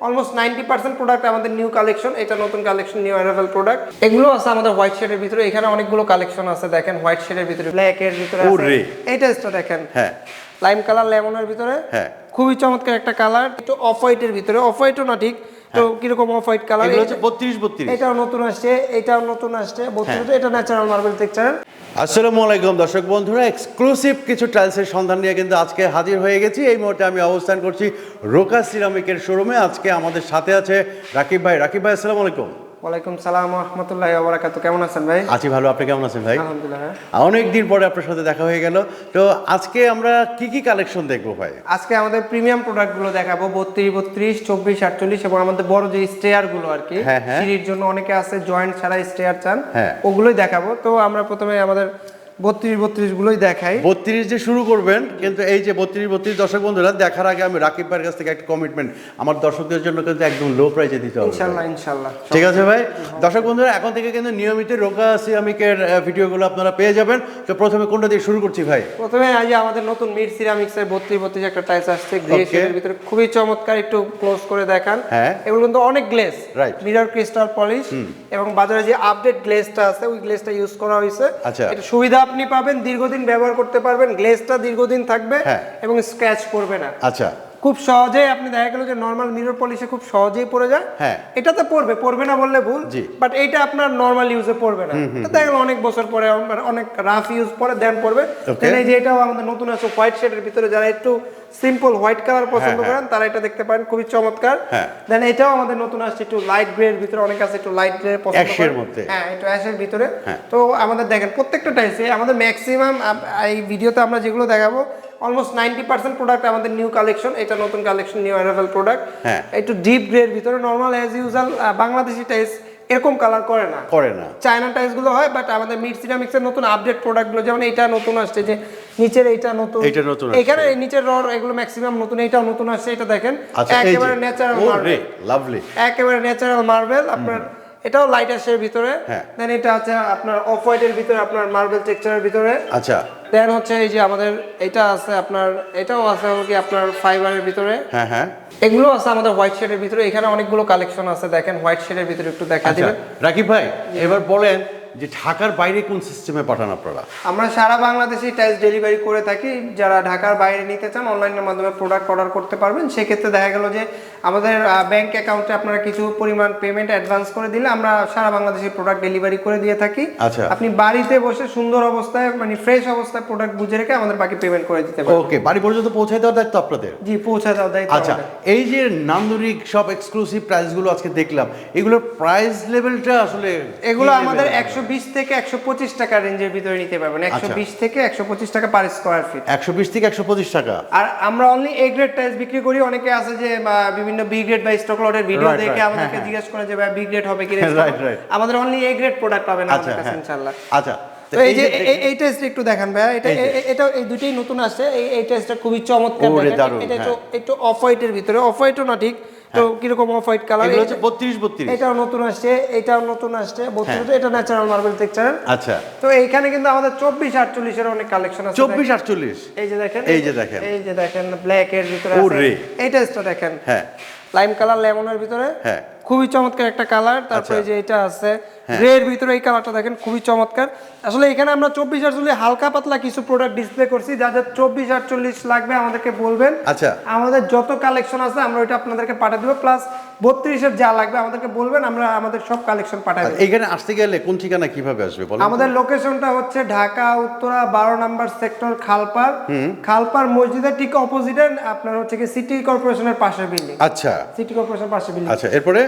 Almost ninety percent product আমাদের new collection এটা নতুন কালেকশন নিউ অ্যারাইভাল প্রোডাক্ট এগুলো আছে আমাদের হোয়াইট শেডের ভিতরে এখানে অনেকগুলো কালেকশন আছে দেখেন হোয়াইট শেডের ভিতরে ব্ল্যাক এর ভিতরে এইটা। এই দেখেন। হ্যাঁ। লাইম কালার লেমনের ভিতরে। হ্যাঁ। খুবই চমৎকার একটা কালার একটু অফ হোয়াইটের ভিতরে অফ হোয়াইটও না ঠিক তো কীরকম অফ হোয়াইট কালার এগুলো হচ্ছে বত্রিশ বত্রিশ। এটাও নতুন আসছে এটাও নতুন আসছে বত্রিশ হ্যাঁ। এটা ন্যাচারাল মার্বেল টেক্সচার আসসালামু আলাইকুম দর্শক বন্ধুরা এক্সক্লুসিভ কিছু টাইলসের সন্ধান নিয়ে কিন্তু আজকে হাজির হয়ে গেছি। এই মুহূর্তে আমি অবস্থান করছি রোকা সিরামিকের শোরুমে আজকে আমাদের সাথে আছে রাকিব ভাই। রাকিব ভাই আসসালামু আলাইকুম। ওয়ালাইকুম সালাম রহমতুল্লাহ ওবরাকাত কেমন আছেন ভাই? আছি ভালো আপনি কেমন আছেন ভাই? আলহামদুলিল্লাহ অনেক দিন পরে আপনার সাথে দেখা হয়ে গেল। তো আজকে আমরা কি কি কালেকশন দেখব ভাই? আজকে আমাদের প্রিমিয়াম প্রোডাক্টগুলো দেখাবো বত্রিশ বত্রিশ চব্বিশ আটচল্লিশ এবং আমাদের বড় যে স্টেয়ারগুলো আর কি হ্যাঁ, হ্যাঁ। সিঁড়ির জন্য অনেকে আছে জয়েন্ট ছাড়া স্টেয়ার চান হ্যাঁ। ওগুলোই দেখাবো। তো আমরা প্রথমে আমাদের বত্রিশ বত্রিশ গুলোই দেখাই। বত্রিশ যে শুরু করবেন কিন্তু এই যে বত্রিশ বত্রিশ দর্শক বন্ধুরা দেখার আগে আমি রাকিব ভাইয়ের কাছ থেকে একটা কমিটমেন্ট আমার দর্শকদের জন্য কিন্তু একদম লো প্রাইসে দিতে হবে। ইনশাল্লাহ ইনশাল্লাহ। ঠিক আছে ভাই? দর্শক বন্ধুরা এখন থেকে কিন্তু নিয়মিত রোকা সিরামিকের ভিডিওগুলো আপনারা পেয়ে যাবেন। তো প্রথমে কোনটা দিয়ে শুরু করছি ভাই? প্রথমে আজ আমাদের নতুন মিড সিরামিক্স এর বত্রিশ বত্রিশ একটা টাইলস আসছে. শেডের ভিতরে খুবই চমৎকার একটু ক্লোজ করে দেখান। হ্যাঁ। এগুলো কিন্তু অনেক গ্লেস Right. মিরর ক্রিস্টাল পলিশ এবং বাজারে যে আপডেট গ্লেসটা আছে ওই গ্লেসটা ইউজ করা হয়েছে। আচ্ছা। এটা সুবিধা আপনি পাবেন দীর্ঘদিন ব্যবহার করতে পারবেন গ্লেসটা দীর্ঘদিন থাকবে হ্যাঁ। এবং স্ক্র্যাচ করবে না আচ্ছা খুব সহজেই আপনি দেখা গেল যে নর্মাল মিরর পলিশে খুব সহজেই পড়ে যায় হ্যাঁ। এটাতে পড়বে পড়বে না বললে ভুল বাট এইটা আপনার নর্মাল ইউজে পড়বে না এটা দেখা গেল অনেক বছর পরে অনেক রাফ ইউজ পরে দেন পড়বে. এই যে এটাও আমাদের নতুন আছে হোয়াইট শেডের ভিতরে যারা একটু সিম্পল হোয়াইট কালার পছন্দ হ্যাঁ, করেন তারা এটা দেখতে পারেন খুবই চমৎকার হ্যাঁ। দেন এটাও আমাদের নতুন আসছে একটু লাইট গ্রে এর ভিতরে অনেক আছে একটু লাইট গ্রে পছন্দ করেন। মধ্যে। হ্যাঁ একটু অ্যাশের ভিতরে হ্যাঁ। তো আমাদের দেখেন প্রত্যেকটা টাইসে আমাদের ম্যাক্সিমাম এই ভিডিওতে আমরা যেগুলো দেখাবো অলমোস্ট নাইনটি পার্সেন্ট প্রোডাক্ট আমাদের নিউ কালেকশন এটা নতুন কালেকশন নিউ অ্যারাইভাল প্রোডাক্ট হ্যাঁ। একটু ডিপ গ্রের ভিতরে normal as usual Bangladeshi tiles এরকম কালার করে না। করে না। চায়না টাইসগুলো হয় বাট আমাদের মিড সিরামিক্সের নতুন আপডেট প্রোডাক্টগুলো যেমন এটা নতুন আসছে যে নিচের এইটা নতুন। এইটা নতুন এখানে নিচের রড এগুলো ম্যাক্সিমাম নতুন এইটাও নতুন আসছে এটা দেখেন। আচ্ছা একেবারে ন্যাচারাল মার্বেল লাভলি একেবারে ন্যাচারাল মার্বেল আপনার এটাও লাইট আসে ভিতরে। হ্যাঁ। দেন এটা আছে আপনার অফ হোয়াইটের ভিতরে আপনার মার্বেল টেক্সচারের ভিতরে। আচ্ছা। দেন হচ্ছে এই যে আমাদের এটা আছে আপনার এটাও আছে কি আপনার ফাইবারের ভিতরে। হ্যাঁ হ্যাঁ। এগুলো আছে আমাদের হোয়াইট শেডের ভিতরে। এখানে অনেকগুলো কালেকশন আছে দেখেন হোয়াইট শেডের ভিতরে একটু দেখা আচ্ছা। দিবেন। রাকিব ভাই এবার বলেন যে ঢাকার বাইরে কোন সিস্টেমে পাঠান আপনারা? আমরা সারা বাংলাদেশে টাইলস ডেলিভারি করে থাকি। যারা ঢাকার বাইরে নিতে চান অনলাইনের মাধ্যমে প্রোডাক্ট অর্ডার করতে পারবেন। সেক্ষেত্রে দেখা গেল যে আমাদের ব্যাংক অ্যাকাউন্টে আপনারা কিছু পরিমাণ পেমেন্ট অ্যাডভান্স করে দিলে আমরা সারা বাংলাদেশে প্রোডাক্ট ডেলিভারি করে দিয়ে থাকি। আচ্ছা। আপনি বাড়িতে বসে সুন্দর অবস্থায় মানে ফ্রেশ অবস্থায় প্রোডাক্ট বুঝে রেখে আমাদের বাকি পেমেন্ট করে দিতে পারেন। ওকে বাড়ি পর্যন্ত পৌঁছায় দেওয়ার দায়িত্ব আপনাদের? জি পৌঁছে দাও দায়িত্ব আচ্ছা এই যে নান্দনিক সব এক্সক্লুসিভ প্রাইসগুলো আজকে দেখলাম এগুলোর প্রাইস লেভেলটা আসলে এগুলো আমাদের এর? একশো বিশ থেকে একশো পঁচিশ টাকা রেঞ্জের ভিতরে নিতে পারবেন। একশো আচ্ছা। বিশ থেকে একশো পঁচিশ টাকা পার স্কোয়ার ফিট একশো বিশ থেকে একশো পঁচিশ টাকা। আর আমরা অনলি এ গ্রেড টাইলস বিক্রি করি। অনেকে আছে যে বিভিন্ন বি গ্রেড বা স্টক লটের ভিডিও দেখে আমাদেরকে হ্যাঁ, জিজ্ঞেস করে যে ভাই বি গ্রেড হবে কি. আমাদের অনলি এ গ্রেড প্রোডাক্ট পাবেন আচ্ছা আমাদের কাছে হ্যাঁ। ইনশাআল্লাহ আচ্ছা তো এই যে এই- টেস্ট একটু দেখান ভাই এটা এটা এই দুটোই নতুন আসছে। এই এই টেস্টটা খুবই চমৎকার এটা একটু হ্যাঁ। একটু অফ হোয়াইটের ভিতরে। অফ হোয়াইটও না ঠিক। তো কীরকম অফ হোয়াইট কালার এগুলো হচ্ছে বত্রিশ বত্রিশ। এটাও নতুন আসছে। এটাও নতুন আসছে। বত্রিশ এটা ন্যাচারাল মার্বেল টেক্সচার আচ্ছা। তো এইখানে কিন্তু আমাদের চব্বিশ আটচল্লিশের অনেক কালেকশন আছে চব্বিশ আটচল্লিশ। এই যে দেখেন। এই যে দেখেন। এই যে দেখেন ব্ল্যাক এর ভিতরে আছে। এই টেস্টটা দেখেন। হ্যাঁ। লাইম কালার লেমনের ভিতরে। হ্যাঁ। খুবই চমৎকার একটা কালার তারপরে আচ্ছা। যে এটা আছে গ্রে এর ভিতরে এই কালারটা দেখেন খুবই চমৎকার। আসলে এখানে আমরা চব্বিশ আটচল্লিশ হালকা পাতলা কিছু প্রোডাক্ট ডিসপ্লে করছি যাদের চব্বিশ আটচল্লিশ লাগবে আমাদেরকে বলবেন। আচ্ছা। আমাদের যত কালেকশন আছে আমরা ওইটা আপনাদেরকে পাঠিয়ে দেবো প্লাস বত্রিশের যা লাগবে আমাদেরকে বলবেন আমরা আমাদের সব কালেকশন পাঠিয়ে দেবো। এইখানে আসতে গেলে কোন ঠিকানা কীভাবে আসবে? আমাদের লোকেশনটা হচ্ছে ঢাকা উত্তরা বারো নাম্বার সেক্টর খালপার খালপার মসজিদের ঠিক অপোজিটে আপনার হচ্ছে কি সিটি কর্পোরেশনের পাশের বিল্ডিং আচ্ছা। সিটি কর্পোরেশনের পাশের বিল্ডিং আচ্ছা এরপরে?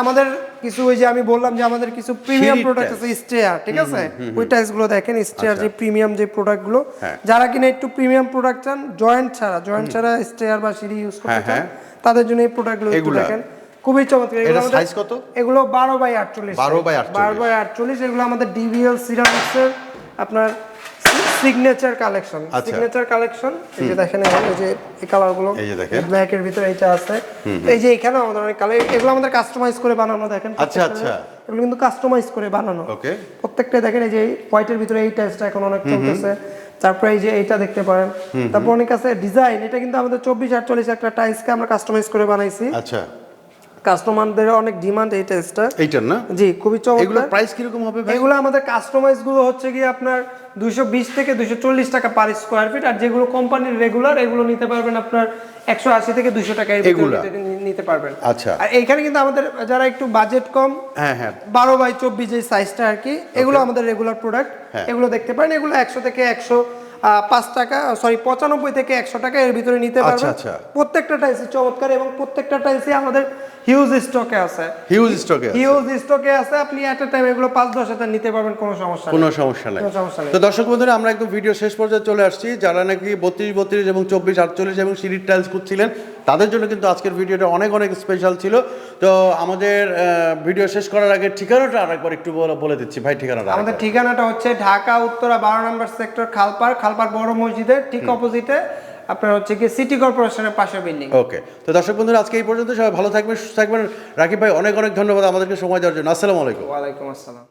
আমাদের কিছু ওই যে আমি বললাম যে আমাদের কিছু প্রিমিয়াম প্রোডাক্ট আছে স্টেয়ার ঠিক আছে? ওই টাইলসগুলো দেখেন স্টেয়ার যে প্রিমিয়াম যে প্রোডাক্টগুলো আচ্ছা। হ্যাঁ। যারা কিনা একটু প্রিমিয়াম প্রোডাক্ট চান জয়েন্ট ছাড়া জয়েন্ট ছাড়া স্টেয়ার বা সিঁড়ি ইউজ করতে হ্যাঁ, চান হ্যাঁ। তাদের জন্য এই প্রোডাক্টগুলো একটু দেখেন। খুবই চমৎকার। এগুলো size কত? এগুলো বারো বাই আটচল্লিশ। 12 by 48 বারো বাই আটচল্লিশ। এগুলো আমাদের ডিভিএল সিরামিক্সের আপনার সিগনেচার কালেকশন। সিগনেচার কালেকশন এই যে দেখেন এই যে এই কালারগুলো এই যে দেখেন। ব্ল্যাক এর ভিতরে এটা আছে। এই যে এখানে আমাদের অনেক কালার এগুলো আমাদের কাস্টমাইজ করে বানানো দেখেন আচ্ছা, আচ্ছা। এগুলো কিন্তু কাস্টমাইজ করে বানানো। ওকে। প্রত্যেকটা দেখেন এই যে হোয়াইটের ভিতরে এই টাইলসটা এখন অনেক চলতেছে। তারপরে এই যে এইটা দেখতে পারেন। তারপর অনেক আছে ডিজাইন এটা কিন্তু আমাদের চব্বিশ আটচল্লিশ একটা টাইলসকে আমরা কাস্টমাইজ করে বানাইছি। আচ্ছা। কাস্টমারদের অনেক ডিমান্ড এই টাইলসটা এইটার না? জি খুবই চমৎকার। এগুলো প্রাইস কীরকম হবে ভাই? এগুলো আমাদের কাস্টমাইজগুলো হচ্ছে কি আপনার দুইশো বিশ থেকে দুইশো চল্লিশ টাকা পার স্কোয়ার ফিট আর যেগুলো কোম্পানির রেগুলার এগুলো নিতে পারবেন আপনার একশো আশি থেকে দুইশো টাকা এর ভিতরে নিতে- পারবেন। আচ্ছা। আর এইখানে কিন্তু আমাদের যারা একটু বাজেট কম হ্যাঁ হ্যাঁ। বারো বাই চব্বিশ যে সাইজটা আর কি এগুলো আমাদের রেগুলার প্রোডাক্ট হ্যাঁ। এগুলো দেখতে পারেন এগুলো একশো থেকে একশো পাঁচ টাকা সরি পঁচানব্বই থেকে একশো টাকা এর ভিতরে নিতে আচ্ছা, পারবেন। আচ্ছা। প্রত্যেকটা টাইলসই চমৎকার এবং প্রত্যেকটা টাইলসই আমাদের হিউজ স্টকে আছে। হিউজ স্টকে হিউজ স্টকে আছে আপনি এট এ টাইম এগুলো পাঁচ দশ হাজার নিতে পারবেন কোনো সমস্যা নেই। কোনো সমস্যা নেই। তো দর্শক বন্ধুরা আমরা একদম ভিডিও শেষ পর্যায়ে চলে আসছি। যারা নাকি বত্রিশ বত্রিশ এবং চব্বিশ আটচল্লিশ এবং সিঁড়ির টাইলস খুঁজছিলেন তাদের জন্য কিন্তু আজকের ভিডিওটা অনেক অনেক স্পেশাল ছিল। তো আমাদের ভিডিও শেষ করার আগে ঠিকানাটা আরেকবার একটু বলে- দিচ্ছি। ভাই ঠিকানাটা আমাদের ঠিকানাটা হচ্ছে ঢাকা উত্তরা বারো নম্বর সেক্টর খালপার খালপার বড় মসজিদের ঠিক অপোজিটে আপনার হচ্ছে কি সিটি কর্পোরেশনের পাশে বিল্ডিং ওকে তো দর্শক বন্ধুরা আজকে এই পর্যন্ত সবাই ভালো থাকবেন সুস্থ থাকবেন। রাকিব ভাই অনেক অনেক ধন্যবাদ আমাদেরকে সময় দেওয়ার জন্য। আসসালামু আলাইকুম। ওয়ালাইকুম আসসালাম।